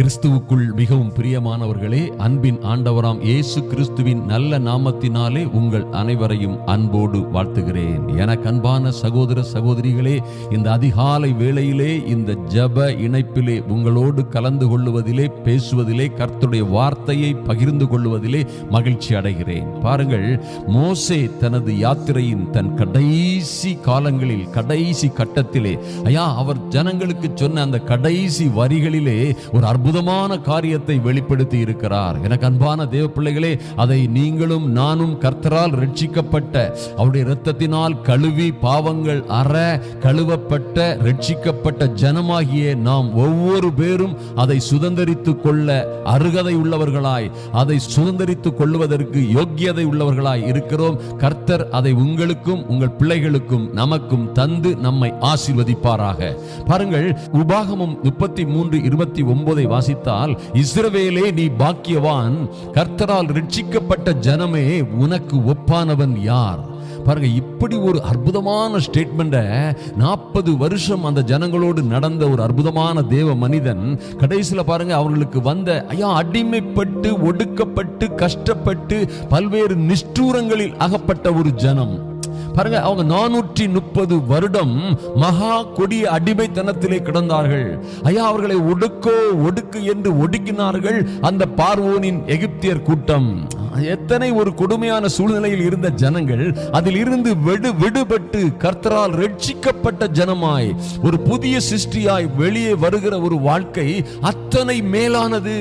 கிறிஸ்துவுக்குள் மிகவும் பிரியமானவர்களே அன்பின் ஆண்டவராம் இயேசு கிறிஸ்துவின் நல்ல நாமத்தினாலே உங்கள் அனைவரையும் அன்போடு வாழ்த்துகிறேன். எனக்கு அன்பான சகோதர சகோதரிகளே இந்த அதிகாலை வேளையிலே இந்த ஜப இணைப்பிலே உங்களோடு கலந்து கொள்ளுவதிலே பேசுவதிலே கர்த்துடைய வார்த்தையை பகிர்ந்து கொள்ளுவதிலே மகிழ்ச்சி அடைகிறேன். பாருங்கள் மோசே தனது யாத்திரையின் தன் கடைசி காலங்களில் கடைசி கட்டத்திலே ஐயா அவர் ஜனங்களுக்கு சொன்ன அந்த கடைசி வரிகளிலே ஒரு அற்புதமான காரியத்தை வெளிப்படுத்தி இருக்கிறார். எனக்கு அன்பான தேவ பிள்ளைகளே அதை நீங்களும் நானும் கர்த்தரால் ரட்சிக்கப்பட்ட அவருடைய இரத்தத்தினால் கழுவி பாவங்கள் அற கழுவப்பட்ட ரட்சிக்கப்பட்ட ஜனமாகிய நாம் ஒவ்வொரு பேரும் அதை சுதந்தரித்துக் கொள்ள அருகதை உள்ளவர்களாய் அதை சுதந்தரித்துக் கொள்வதற்கு யோக்கியதை உள்ளவர்களாய் இருக்கிறோம். கர்த்தர் அதை உங்களுக்கும் உங்கள் பிள்ளைகளுக்கும் நமக்கும் தந்து நம்மை ஆசீர்வதிப்பாராக. பாருங்கள் உபாகமம் முப்பத்தி மூன்று இருபத்தி ஒன்பதை வாசித்தால் இஸ்ரவேலே நீ பாக்கியவான். கர்த்தரால் ரட்சிக்கப்பட்ட ஜனமே உனக்கு ஒப்பானவன் யார்? பாருங்க இப்படி ஒரு அற்புதமான ஸ்டேட்மெண்ட்டை நாற்பது வருஷம் அந்த ஜனங்களோடு நடந்த ஒரு அற்புதமான தேவ மனிதன் கடைசியில் பாருங்க அவர்களுக்கு வந்த ஐயா அடிமைப்பட்டு ஒடுக்கப்பட்டு கஷ்டப்பட்டு பல்வேறு நிஷ்டூரங்களில் அகப்பட்ட ஒரு ஜனம். பாருங்க அவங்க நானூற்றி முப்பது வருடம் மகா கொடிய அடிமைத்தனத்திலே கிடந்தார்கள். ஐயா அவர்களை ஒடுக்கோ ஒடுக்கு என்று ஒடுக்கினார்கள் அந்த பார்வோனின் எகிப்தியர் கூட்டம். எத்தனை ஒரு கொடுமையான சூழ்நிலையில் இருந்த ஜனங்கள் அதில் இருந்து வெடு விடுபட்டு கர்த்தரால் ரட்சிக்கப்பட்ட ஜனமாய் ஒரு புதிய சிருஷ்டியாய் வெளியே வருகிற ஒரு வாழ்க்கை அத்தனை மேலானது.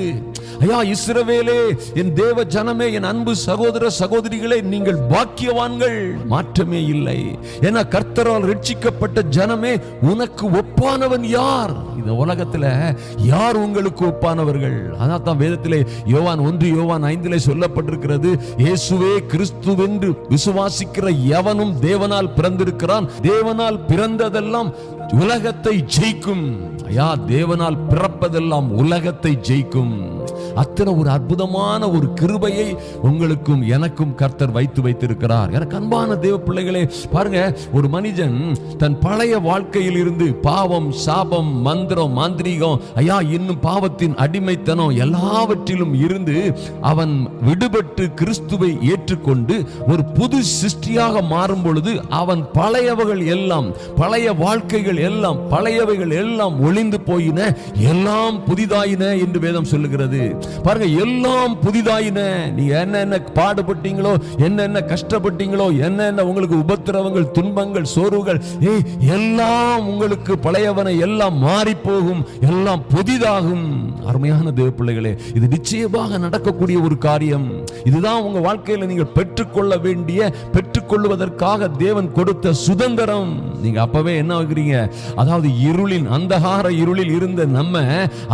ஐயா இஸ்ரவேலே என் தேவ ஜனமே என் அன்பு சகோதர சகோதரிகளே நீங்கள் பாக்கியவான்கள். மாற்றமே இல்லை. என கர்த்தரால் ரட்சிக்கப்பட்ட ஜனமே உனக்கு ஒப்பானவன் யார்? இந்த உலகத்துல யார் உங்களுக்கு ஒப்பானவர்கள்? அதான் தான் வேதத்திலே யோவான் ஒன்று யோவான் ஐந்திலே சொல்லப்பட்டிருக்கிறது இயேசுவே கிறிஸ்துவென்று விசுவாசிக்கிற எவனும் தேவனால் பிறந்திருக்கிறான். தேவனால் பிறந்ததெல்லாம் உலகத்தை ஜெயிக்கும். ஐயா தேவனால் பிறப்பதெல்லாம் உலகத்தை ஜெயிக்கும். அத்தனை ஒரு அற்புதமான ஒரு கிருபையை உங்களுக்கும் எனக்கும் கர்த்தர் வைத்து வைத்திருக்கிறார். எனக்கு அன்பான தேவ பிள்ளைகளே பாருங்க ஒரு மனிதன் தன் பழைய வாழ்க்கையில் இருந்து பாவம் சாபம் மந்திரம் மாந்திரீகம் ஐயா இன்னும் பாவத்தின் அடிமைத்தனம் எல்லாவற்றிலும் இருந்து அவன் விடுபட்டு கிறிஸ்துவை ஏற்றுக்கொண்டு ஒரு புது சிருஷ்டியாக மாறும் பொழுது அவன் பழையவர்கள் எல்லாம் பழைய வாழ்க்கைகள் எல்லாம் பழையவைகள் எல்லாம் ஒளிந்து போயின எல்லாம் புதிதாயின என்று வேதம் சொல்லுகிறது. பாருங்க எல்லாம் புதிதாயின. நீங்க என்னென்ன பாடுபட்டீங்களோ என்னென்ன கஷ்டப்பட்டீங்களோ என்னென்ன உங்களுக்கு உபத்திரவங்கள் துன்பங்கள் சோர்வுகள் ஏய் எல்லாம் உங்களுக்கு பழையவனை எல்லாம் மாறி போகும் எல்லாம் புதிதாகும். அருமையான தேவ பிள்ளைகளே இது நிச்சயமாக நடக்கக்கூடிய ஒரு காரியம். இதுதான் உங்க வாழ்க்கையில நீங்கள் பெற்றுக்கொள்ள வேண்டிய பெற்றுக்கொள்வதற்காக தேவன் கொடுத்த சுதந்திரம். நீங்க அப்பவே என்ன ஆகுறீங்க? அதாவது இருளின் அந்தகார இருளில் இருந்த நம்ம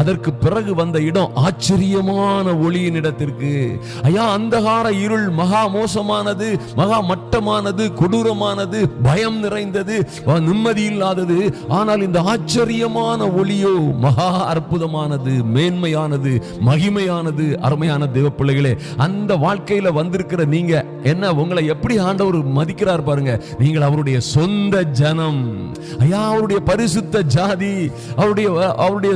அதற்கு பிறகு வந்த இடம் அதிசயமான ஒளியின் இடத்திற்கு ஐயா அந்தகார இருள் மகா மோசமானது மகா மட்டமானது கொடூரமானது பயம் நிறைந்தது நிம்மதி இல்லாதது. ஆனால் இந்த ஆச்சரியமான ஒளியோ மகா அற்புதமானது மேன்மையானது மகிமையானது அருமையான தேவ பிள்ளைகளே. அந்த வாழ்க்கையில வந்திருக்கிற நீங்க என்ன உங்களை எப்படி ஆண்டவர் மதிக்கிறார் பாருங்க. நீங்கள் அவருடைய சொந்த ஜனம். ஐயா அவருடைய பரிசுத்த ஜாதி அவருடைய அவருடைய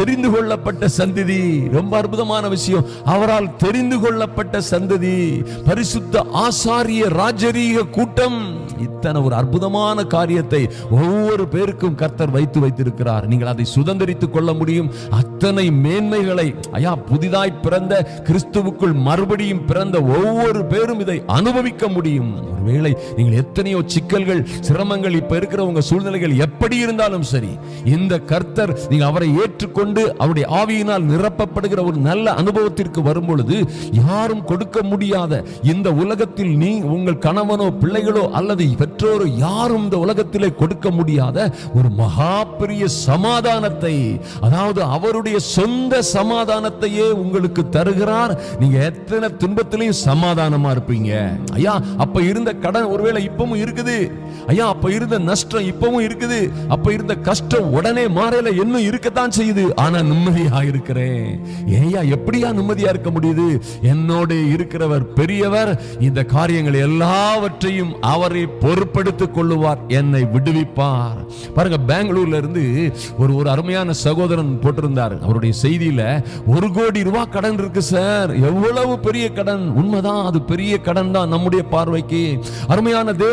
தெரிந்து கொள்ளப்பட்ட சந்திதி. ரொம்ப அற்புதமான விஷயம். அவரால் தெரிந்து கொள்ளப்பட்ட சந்ததி பரிசுத்த ஆசாரிய ராஜரீக கூட்டம். இத்தனை ஒரு அற்புதமான காரியத்தை ஒவ்வொரு பேருக்கும் கர்த்தர் வைத்து வைத்திருக்கிறார். நீங்கள் அதை சுதந்திரித்துக் கொள்ள முடியும். அத்தனை மேன்மைகளை ஐயா புதிதாய் பிறந்த கிறிஸ்துவுக்குள் மறுபடியும் பிறந்த ஒவ்வொரு பேரும் இதை அனுபவிக்க முடியும். ஒருவேளை நீங்கள் எத்தனையோ சிக்கல்கள் சிரமங்கள் இப்ப இருக்கிற உங்க சூழ்நிலைகள் எப்படி இருந்தாலும் சரி இந்த கர்த்தர் நீங்க அவரை ஏற்றுக்கொண்டு அவருடைய ஆவியினால் நிரப்பப்படுகிற ஒரு நல்ல அனுபவத்திற்கு வரும் பொழுது யாரும் கொடுக்க முடியாத இந்த உலகத்தில் நீ உங்கள் கணவனோ பிள்ளைகளோ அல்லது பெற்றோர் யாரும் இந்த உலகத்திலே கொடுக்க முடியாத ஒரு மகா பெரிய சமாதானத்தை அதாவது அவருடைய சொந்த சமாதானத்தையே உங்களுக்கு தருகிறார். நீங்க எத்தனை துன்பத்திலையும் சமாதானமா இருப்பீங்க. ஐயா அப்ப இருந்த கடன் ஒருவேளை இப்பவும் இருக்குது. ஐயா அப்ப இருந்த நஷ்டம் இப்பவும் இருக்குது. அப்ப இருந்த கஷ்டம் உடனே மாறல இன்னும் இருக்கத்தான் செய்யுது. ஆனா நிம்மதியா இருக்கிறேன். ஏயா எப்படியா நிம்மதியா இருக்க முடியுது? என்னோட இருக்கிறவர் பெரியவர். இந்த காரியங்கள் எல்லாவற்றையும் அவரை பொறுப்படுத்திக் கொள்ளுவார் என்னை விடுவிப்பார். பாருங்க பெங்களூர்ல இருந்து ஒரு ஒரு அருமையான சகோதரன் போட்டிருந்தார். அவருடைய செய்தியில ஒரு கோடி ரூபாய் கடன் இருக்கு சார். எவ்வளவு பெரிய கடன்? உண்மைதான் அது பெரிய கடன் தான் நம்முடைய பார்வைக்கு. அருமையான தேவ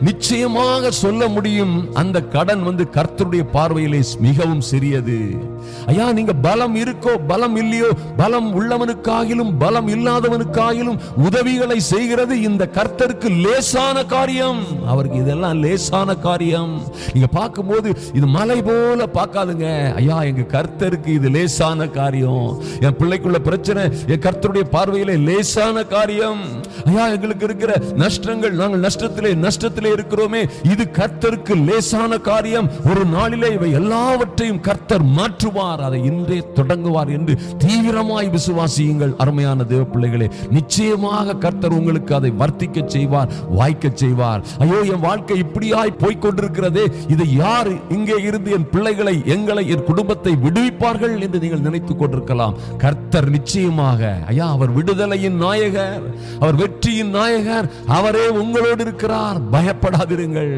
நிச்சயமாக சொல்ல முடியும் அந்த கடன் வந்து கர்த்தருடைய பார்வையிலே மிகவும் சிறியது. ஐயா நீங்க பலம் இருக்கோ பலம் இல்லையோ பலம் உள்ளவனுக்காகிலும் பலம் இல்லாதவனுக்காகிலும் உதவிகளை செய்கிறது இந்த கர்த்தருக்கு லேசான காரியம். காரியம். அவருக்கு இதெல்லாம் லேசான காரியம். நீங்க பார்க்கும்போது இது மலை போல பார்க்காதுங்க. ஐயா எங்க கர்த்தருக்கு இது லேசான காரியம். என் பிள்ளைக்குள்ள பிரச்சனை என் கர்த்தருடைய பார்வையில லேசான காரியம். ஐயா எங்களுக்கு இருக்கிற நஷ்டங்கள் நாங்கள் நஷ்டத்திலே நஷ்டத்திலே இருக்கிறோமே. இது கர்த்தருக்கு லேசான காரியம். ஒரு நாளிலே இவை எல்லாவற்றையும் கர்த்தர் மாற்றுவார். அதை இன்றே தொடங்குவார் என்று தீவிரமாய் விசுவாசியுங்கள் அருமையான தேவ பிள்ளைகளே நிச்சயமாக கர்த்தர் உங்களுக்கு அதை வர்த்திக்க செய்வார் வாய்க்க செய்வார். ஐயோ என் வாழ்க்கை இப்படியாய் போய்க் கொண்டிருக்கிறதே இதை யார் இங்கே இருந்து என் பிள்ளைகளை எங்களை என் குடும்பத்தை விடுவிப்பார்கள் என்று நீங்கள் நினைத்துக் கொண்டிருக்கலாம். கர்த்தர் நிச்சயமாக ஐயா அவர் விடுதலையின் நாயகர் அவர் வெற்றியின் நாயகர் அவரே உங்களோடு இருக்கிறார். பயப்படாதிருங்கள்.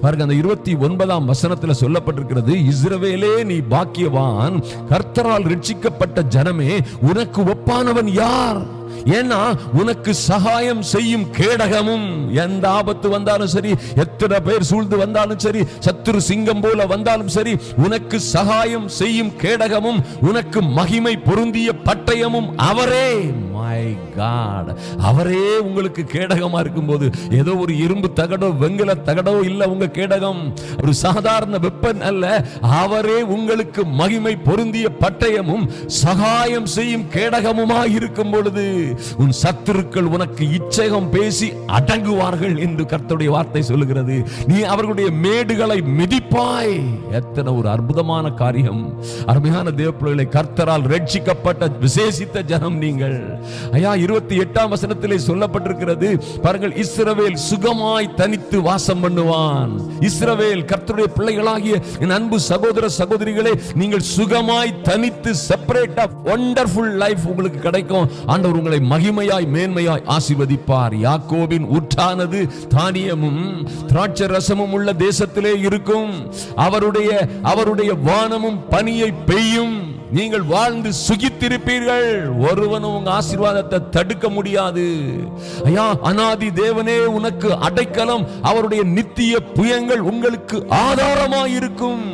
பாருங்க அந்த இருபத்தி ஒன்பதாம் வசனத்தில் சொல்லப்பட்டிருக்கிறது இஸ்ரவேலே நீ பாக்கியவான். கர்த்தரால் ரட்சிக்கப்பட்ட ஜனமே உனக்கு ஒப்பானவன் யார்? ஏன்னா உனக்கு சகாயம் செய்யும் கேடகமும் எந்த ஆபத்து வந்தாலும் சரி எத்தனை பேர் சூழ்ந்து வந்தாலும் சரி சத்துரு சிங்கம் போல வந்தாலும் சரி உனக்கு சகாயம் செய்யும் கேடகமும் உனக்கு மகிமை பொருந்திய பட்டயமும் அவரே. மை காட் அவரே உங்களுக்கு கேடகமா இருக்கும்போது ஏதோ ஒரு இரும்பு தகடோ வெங்கல தகடோ இல்ல உங்க கேடகம். ஒரு சாதாரண வெப்பன் அல்ல. அவரே உங்களுக்கு மகிமை பொருந்திய பட்டயமும் சகாயம் செய்யும் கேடகமுமாய் இருக்கும் பொழுது உன் சத்துருக்கள் உனக்கு இச்சகம் பேசி அடங்குவார்கள் என்று கர்த்தருடைய வார்த்தை சொல்லுகிறது. நீ அவர்களுடைய மேடுகளை மிதிப்பாய். எத்தனை ஒரு அற்புதமான காரியம். அருமையான தேவப்பிள்ளைகளை கர்த்தரால் ரட்சிக்கப்பட்ட விசேஷித்த ஜனம் நீங்கள். ஐயா இருபத்தி எட்டாம் வசனத்திலே சொல்லப்பட்டிருக்கிறது பாருங்கள் இஸ்ரவேல் சுகமாய் தனித்து வாசம் பண்ணுவான். இஸ்ரவேல் கர்த்தருடைய பிள்ளைகளாகிய என் அன்பு சகோதர சகோதரிகளே நீங்கள் சுகமாய் தனித்து செப்பரேட்டா ஒண்டர்ஃபுல் லைஃப் உங்களுக்கு கிடைக்கும். ஆண்டவர் உங்களை மகிமையாய் மேன்மையாய் ஆசிர்வதிப்பார். யாக்கோபின் ஊற்றானது தானியமும் திராட்சை ரசமும் உள்ள தேசத்திலே இருக்கும். அவருடைய அவருடைய வானமும் பனியை பெய்யும். நீங்கள் வாழ்ந்து சுகித்திருப்பீர்கள். ஒருவனும் உங்க ஆசீர்வாதத்தை தடுக்க முடியாது. ஐயா அனாதி தேவனே உனக்கு அடைக்கலம் அவருடைய நித்திய புயங்கள் உங்களுக்கு ஆதாரமாயிருக்கும்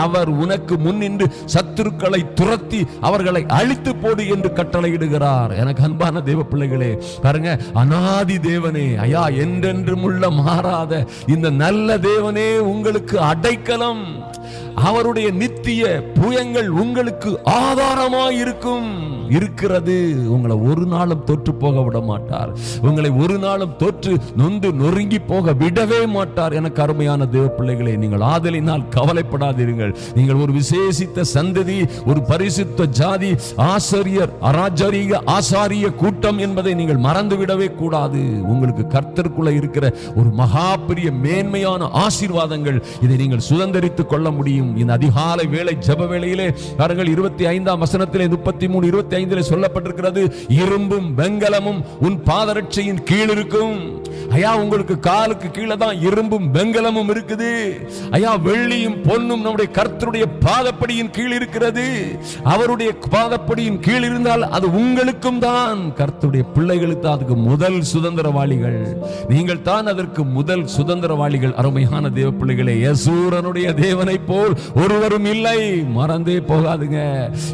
அவர் உனக்கு முன்னின்று சத்துருக்களை துரத்தி அவர்களை அழித்து போடு என்று கட்டளையிடுகிறார். எனக்கு அன்பான தேவ பிள்ளைகளே பாருங்க அனாதி தேவனே ஐயா என்றென்றும் உள்ள மாறாத இந்த நல்ல தேவனே உங்களுக்கு அடைக்கலம். அவருடைய நித்திய புயங்கள் உங்களுக்கு ஆதாரமாய் இருக்கும் இருக்கிறது. உங்களை ஒரு நாளும் தோற்று போக விட மாட்டார் உங்களை ஒரு நாளும் தோற்று நொந்து நொறுங்கி போக விடவே மாட்டார். எனக்கு அருமையான தேவ பிள்ளைகளை நீங்கள் ஆதலினால் கவலைப்படாதீர்கள். நீங்கள் ஒரு விசேஷித்த சந்ததி ஒரு பரிசுத்த ஜாதி ஆசிரியர் அராஜரீக ஆசாரிய கூட்டம் என்பதை நீங்கள் மறந்து விடவே கூடாது. உங்களுக்கு கர்த்தருக்குள்ள இருக்கிற ஒரு மகா பெரிய மேன்மையான ஆசீர்வாதங்கள் இதை நீங்கள் சுதந்திரித்துக் கொள்ள முடியும். இந்த அதிகாலை வேலை ஜப வேளையிலே அவர்கள் இருபத்தி ஐந்தாம் வசனத்திலே முப்பத்தி மூணு இருபத்தி ஐந்திலே சொல்லப்பட்டிருக்கிறது இரும்பும் வெங்கலமும் உன் பாதரட்சையின் கீழ் இருக்கும். ஐயா உங்களுக்கு காலுக்கு கீழே தான் இரும்பும் வெங்கலமும் இருக்குது. ஐயா வெள்ளியும் பொன்னும் நம்முடைய கர்த்தருடைய பாதப்படியின் கீழ் இருக்கிறது. அவருடைய பாதப்படியின் கீழ் இருந்தால் அது உங்களுக்கும் தான். கர்த்தருடைய பிள்ளைகளுக்கு தான் அதுக்கு முதல் சுதந்திரவாளிகள். நீங்கள் தான் அதற்கு முதல் சுதந்திரவாளிகள். அருமையான தேவ பிள்ளைகளே யசூரனுடைய தேவனை போல் ஒருவரும் இல்லை. மறந்தே போகாதுங்க.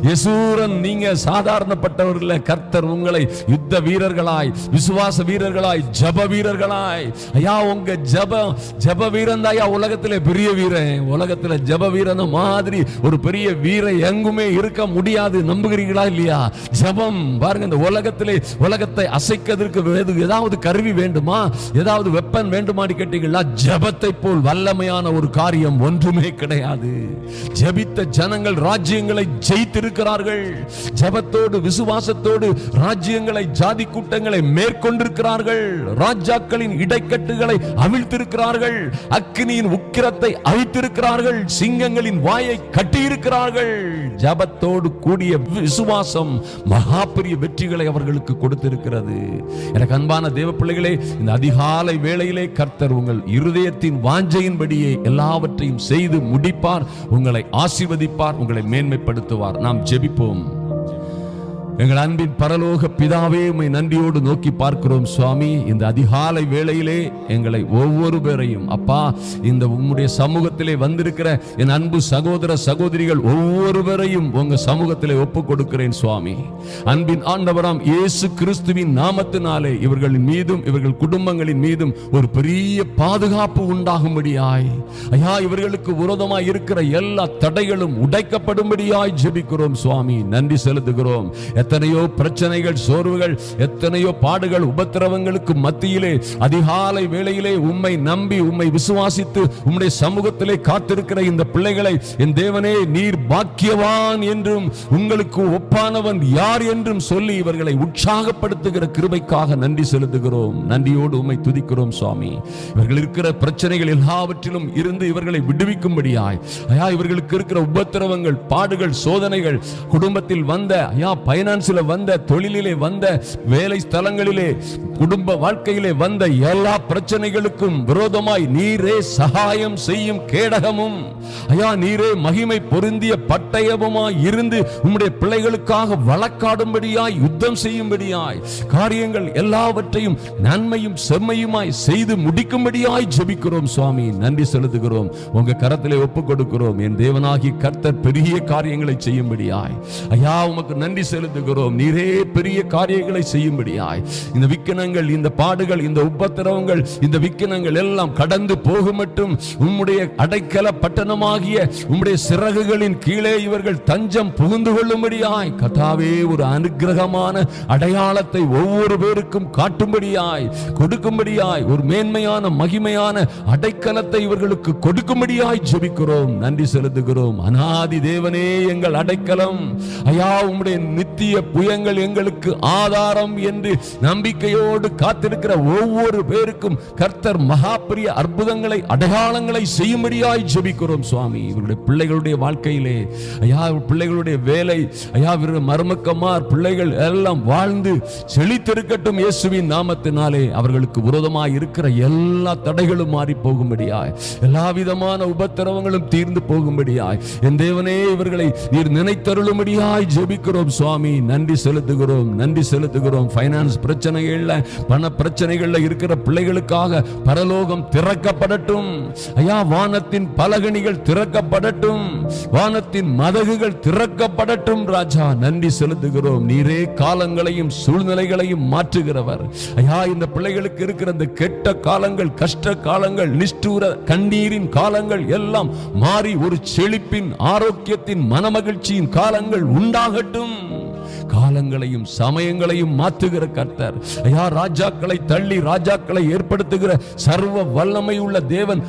யசூரன் நீங்க சாதாரணப்பட்டவர்கள் கர்த்தர் உங்களை யுத்த வீரர்களாய் விசுவாச வீரர்களாய் ஜப வீரர்களாய். ஐயா உங்க ஜப ஜப வீரன் தான் ஐயா உலகத்திலே பெரிய வீரன். உலகத்துல ஜப வீரன் மாதிரி ஒரு பெரிய வீரன் எங்குமே இருக்க முடியாது. நம்புகிறீங்களா இல்லையா? ஜபம் பாருங்க இந்த உலகத்திலே உலகத்தை அசைக்கிறதுக்கு ஏதாவது கருவி வேண்டுமா? ஏதாவது வெப்பன் வேண்டுமான்னு கேட்டீங்களா? ஜபத்தை போல் வல்லமையான ஒரு காரியம் ஒன்றுமே கிடையாது. இருக்கிறது. ஜபித்த ஜனங்கள் ராஜ்யங்களை ஜெயித்திருக்கிறார்கள். ஜபத்தோடு விசுவாசத்தோடு ராஜ்யங்களை ஜாதி கூட்டங்களை மேற்கொண்டிருக்கிறார்கள். ராஜாக்களின் இடைக்கட்டுகளை அவிழ்த்திருக்கிறார்கள். அக்னியின் உக்கிரத்தை அழித்திருக்கிறார்கள். சிங்கங்களின் வாயை கட்டியிருக்கிறார்கள். ஜபத்தோடு கூடிய விசுவாசம் மகா பெரிய வெற்றிகளை அவர்களுக்கு கொடுத்திருக்கிறது. எனக்கு அன்பான தேவ பிள்ளைகளே இந்த அதிகாலை வேளையிலே கர்த்தர் உங்கள் இருதயத்தின் வாஞ்சையின்படியே எல்லாவற்றையும் செய்து முடிப்பார். உங்களை ஆசீர்வதிப்பார் உங்களை மேன்மைப்படுத்துவார். நாம் ஜெபிப்போம். எங்கள் அன்பின் பரலோக பிதாவே உண்மை நன்றியோடு நோக்கி பார்க்கிறோம் சுவாமி. இந்த அதிகாலை வேளையிலே எங்களை ஒவ்வொரு பேரையும் அப்பா இந்த உம்முடைய சமூகத்திலே வந்திருக்கிற என் அன்பு சகோதர சகோதரிகள் ஒவ்வொருவரையும் உங்க சமூகத்திலே ஒப்பு கொடுக்கிறேன் சுவாமி. அன்பின் ஆண்டவராம் இயேசு கிறிஸ்துவின் நாமத்தினாலே இவர்களின் மீதும் இவர்கள் குடும்பங்களின் மீதும் ஒரு பெரிய பாதுகாப்பு உண்டாகும்படியாய். ஐயா இவர்களுக்கு விரோதமாய் இருக்கிற எல்லா தடைகளும் உடைக்கப்படும்படியாய் ஜெபிக்கிறோம் சுவாமி. நன்றி செலுத்துகிறோம். எத்தனையோ பிரச்சனைகள் சோர்வுகள் எத்தனையோ பாடுகள் உபத்திரவங்களுக்கு மத்தியிலே அதிகாலை வேளையிலே உம்மை நம்பி உம்மை விசுவாசித்து உம்முடைய சமூகத்திலே காத்திருக்கிற இந்த பிள்ளைகளை என் தேவனே நீர் பாக்கியவான் என்றும் உங்களுக்கு ஒப்பானவன் யார் என்றும் சொல்லி இவர்களை உற்சாகப்படுத்துகிற கிருபைக்காக நன்றி செலுத்துகிறோம். நன்றியோடு உம்மை துதிக்கிறோம் சுவாமி. இவர்கள் இருக்கிற பிரச்சனைகள் எல்லாவற்றிலும் இருந்து இவர்களை விடுவிக்கும்படியாய். ஐயா இவர்களுக்கு இருக்கிற உபத்திரவங்கள் பாடுகள் சோதனைகள் குடும்பத்தில் வந்த ஐயா பைனான்சில் வந்த தொழிலிலே வந்த வேலை ஸ்தலங்களிலே குடும்ப வாழ்க்கையிலே வந்த எல்லா பிரச்சனைகளுக்கும் விரோதமாய் நீரே சகாயம் செய்யும் கேடகமும். ஐயா நீரே மகிமை பொருந்திய பட்டயமுமாய் இருந்து உம்முடைய பிள்ளைகளுக்காக வழக்காடும்படியாய் யுத்தம் செய்யும்படியாய் காரியங்கள் எல்லாவற்றையும் நன்மையும் செம்மையுமாய் செய்து முடிக்கும்படியாய் ஜெபிக்கிறோம் சுவாமி. நன்றி செலுத்துகிறோம். உங்க கரத்திலே ஒப்பு கொடுக்கிறோம். என் தேவனாகி கர்த்தர் பெரிய காரியங்களை செய்யும்படியாய். ஐயா உமக்கு நன்றி செலுத்துகிறோம். நீரே பெரிய காரியங்களை செய்யும்படியாய். இந்த விக்கனங்கள் இந்த பாடுகள் இந்த உபத்திரவங்கள் இந்த விக்கனங்கள் எல்லாம் கடந்து போகும் மட்டும் உம்முடைய அடைக்கல பட்டணமாகிய உம்முடைய சிறகுகளின் கீழே இவர்கள் தஞ்சம் புகுந்து கொள்ளும்படியாய். கதாவே ஒரு அனுகிரகமான அடையாளத்தை ஒவ்வொரு பேருக்கும் காட்டும்படியாய் கொடுக்கும்படியாய் ஒரு மேன்மையான மகிமையான அடைக்கலத்தை இவர்களுக்கு கொடுக்கும்படியாய் ஜெபிக்கிறோம். நன்றி செலுத்துகிறோம். அனாதி தேவனே எங்கள் அடைக்கலம். ஐயா உம்முடைய நித்திய புயங்கள் எங்களுக்கு ஆதாரம் என்று நம்பிக்கையோடு காத்திருக்கிற ஒவ்வொரு பேருக்கும் கர்த்தர் மகாபிரிய அற்புதங்களை அடையாளங்களை செய்யும்படியாய் ஜெபிக்கிறோம் சுவாமி. இவருடைய பிள்ளைகளுடைய வாழ்க்கையிலே ஐயா பிள்ளைகளுடைய வேலை ஐயா இவருடைய மருமக்கமார் பிள்ளைகள் எல்லாம் வாழ்ந்து செழித்திருக்கட்டும் இயேசுவின் நாமத்தினாலே. அவர்களுக்கு விரோதமாக இருக்கிற எல்லா தடைகளும் மாறி போகும்படியாய் எல்லா விதமான உபத்திரவங்களும் தீர்ந்து போகும்படியாய். என் தேவனே இவர்களை நீர் நினைத்தருளும்படியாய் ஜெபிக்கிறோம் சுவாமி. நன்றி செலுத்துகிறோம் நன்றி செலுத்துகிறோம். ஃபைனான்ஸ் பிரச்சனைகள்ல பண பிரச்சனைகள்ல இருக்கிற பிள்ளைகளுக்காக பரலோகம் திறக்கப்படட்டும். ஐயா வானத்தின் பலகணிகள் திறக்கப்படட்டும். வானத்தின் மதகுகள் திறக்கப்படட்டும். ராஜா நன்றி செலுத்துகிறோம். நீரே காலங்களையும் சூழ்நிலைகளையும் மாற்றுகிறவர். ஐயா இந்த பிள்ளைகளுக்கு இருக்கிற இந்த கெட்ட காலங்கள் கஷ்ட காலங்கள் நிஷ்டூர கண்ணீரின் காலங்கள் எல்லாம் மாறி ஒரு செழிப்பின் ஆரோக்கியத்தின் மனமகிழ்ச்சியின் காலங்கள் உண்டாகட்டும். காலங்களையும் சமயங்களையும் மாற்றுகிற கர்த்தர். ஐயா ராஜாக்களை தள்ளி ராஜாக்களை ஏற்படுத்துகிற சர்வ வல்லமை உள்ள தேவன்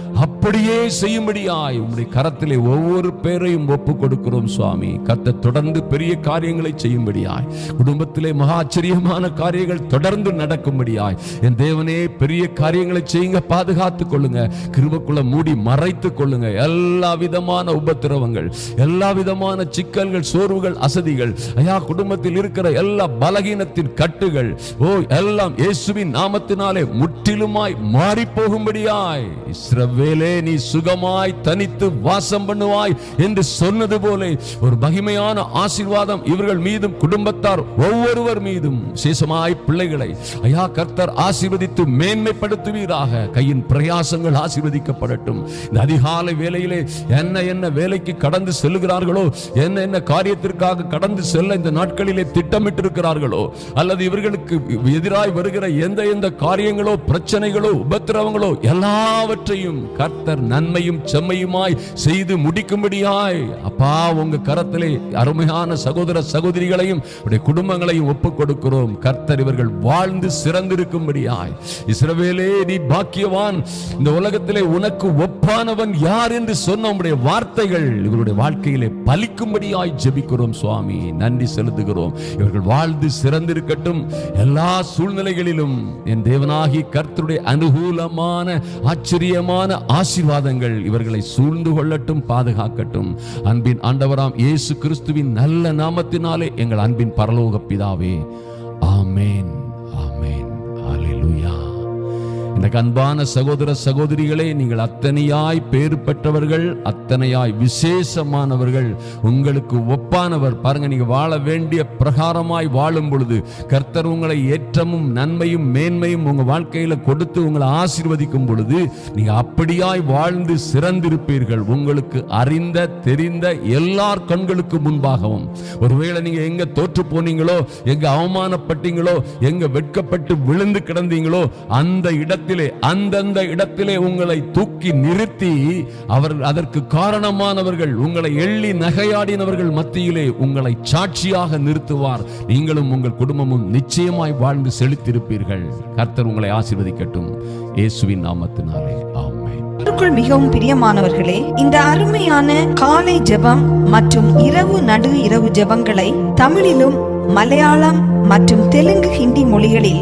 அப்படியே செய்யும்படியாய் உம்முடைய கரத்திலே ஒவ்வொரு பேரையும் ஒப்பு கொடுக்கிறோம் சுவாமி. கத்த தொடர்ந்து பெரிய காரியங்களை செய்யும்படியாய் குடும்பத்திலே மகா ஆச்சரியமான காரியங்கள் தொடர்ந்து நடக்கும்படியாய் என் தேவனே பெரிய காரியங்களை செய்யுங்க பாதுகாத்து கொள்ளுங்க கிருபக்குள்ள மூடி மறைத்து கொள்ளுங்க. எல்லா விதமான உபத்திரவங்கள் எல்லா விதமான சிக்கல்கள் சோர்வுகள் அசதிகள் ஐயா குடும்பத்தில் இருக்கிற எல்லா பலகீனத்தின் கட்டுகள் ஓ எல்லாம் இயேசுவின் நாமத்தினாலே முற்றிலுமாய் மாறி போகும்படியாய். இஸ்ரவேலே நீ சுகமாய் தனித்து வாசம் பண்ணுவாய் என்று சொன்னது போல ஒரு மகிமையான ஆசீர்வாதம் இவர்கள் மீதும் குடும்பத்தார் ஒவ்வொருவர் மீதும். விசேஷமாய் பிள்ளைகளை ஐயா கர்த்தர் ஆசீர்வதித்து மேன்மைப்படுத்துவீராக. கையின் பிரயாசங்கள் ஆசீர்வதிக்கப்படட்டும். இந்த அதிகாலை வேலையிலே என்ன என்ன வேலைக்கு கடந்து செல்லுகிறார்களோ என்ன என்ன காரியத்திற்காக கடந்து செல்ல இந்த நாட்களிலே திட்டமிட்டிருக்கிறார்களோ அல்லது இவர்களுக்கு எதிராய் வருகிற எந்த எந்த காரியங்களோ பிரச்சனைகளோ உபத்திரவங்களோ எல்லாவற்றையும் கர்த்தர் நன்மையும் செம்மையுமாய் செய்து முடிக்கும்படியாய். அப்பா உங்க கரத்திலே அருமையான சகோதர சகோதரிகளையும் உடைய குடும்பங்களையும் ஒப்புக் கொடுக்கிறோம் கர்த்தர் இவர்கள் வாழ்ந்து சிறந்திருக்கும்படியாய். இஸ்ரவேலே நீ பாக்கியவான். இந்த உலகத்திலே உனக்கு ஒப்பானவன் யார் என்று சொன்ன உங்களுடைய வார்த்தைகள் இவருடைய வாழ்க்கையிலே பலிக்கும்படியாய் ஜெபிக்கிறோம் சுவாமி. நன்றி செலுத்துகிறோம். இவர்கள் வாழ்ந்து சிறந்திருக்கட்டும். எல்லா சூழ்நிலைகளிலும் என் தேவனாகி கர்த்தருடைய அனுகூலமான ஆச்சரியமான ஆசீர்வாதங்கள் இவர்களை சூழ்ந்து கொள்ளட்டும் பாதுகாக்கட்டும். அன்பின் ஆண்டவராம் இயேசு கிறிஸ்துவின் நல்ல நாமத்தினாலே எங்கள் அன்பின் பரலோக பிதாவே. ஆமேன். எனக்கு அன்பான சகோதர சகோதரிகளே நீங்கள் அத்தனையாய் பேர் பெற்றவர்கள் அத்தனையாய் விசேஷமானவர்கள் உங்களுக்கு ஒப்பானவர். பாருங்க நீங்க வாழ வேண்டிய பிரகாரமாய் வாழும் பொழுது கர்த்தர் உங்களை ஏற்றமும் நன்மையும் மேன்மையும் உங்க வாழ்க்கையில கொடுத்து உங்களை ஆசீர்வதிக்கும் பொழுது நீங்க அப்படியாய் வாழ்ந்து சிறந்திருப்பீர்கள். உங்களுக்கு அறிந்த தெரிந்த எல்லார் கண்களுக்கு முன்பாகவும். ஒருவேளை நீங்க எங்க தோற்று போனீங்களோ எங்க அவமானப்பட்டீங்களோ எங்க வெட்கப்பட்டு விழுந்து கிடந்தீங்களோ அந்த இடத்தில் அந்தந்த இடத்திலே உங்களை தூக்கி நிறுத்தி அவர் அதற்கு காரணமானவர்கள் உங்களை எள்ளி நகையாடினவர்கள் மத்தியிலே உங்களை சாட்சியாக நிறுத்துவார். நீங்களும் உங்கள் குடும்பமும் நிச்சயமாய் வாழ்ந்து செழித்திருப்பீர்கள். கர்த்தர் உங்களை ஆசீர்வதிக்கட்டும். இயேசுவின் நாமத்தினாலே ஆமென். கர்த்தருக்குள் மிகவும் பிரியமானவர்களே இந்த அருமையான காலை ஜெபம் மற்றும் இரவு நடு இரவு ஜெபங்களை தமிழிலும் மலையாளம் மற்றும் தெலுங்கு ஹிந்தி மொழிகளில்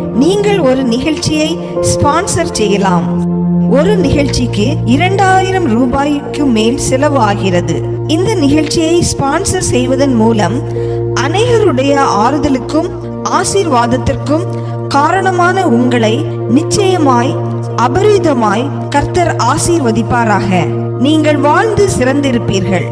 நீங்கள் ஒரு நிகழ்ச்சியை ஸ்பான்சர் செய்யலாம். ஒரு நிகழ்ச்சிக்கு இரண்டாயிரம் ரூபாய்க்கு மேல் செலவு ஆகிறது இந்த நிகழ்ச்சியை ஸ்பான்சர் செய்வதன் மூலம் அனைவருடைய ஆறுதலுக்கும் ஆசீர்வாதத்திற்கும் காரணமான உங்களை நிச்சயமாய் அபரிதமாய் கர்த்தர் ஆசீர்வதிப்பாராக. நீங்கள் வாழ்ந்து சிறந்திருப்பீர்கள்.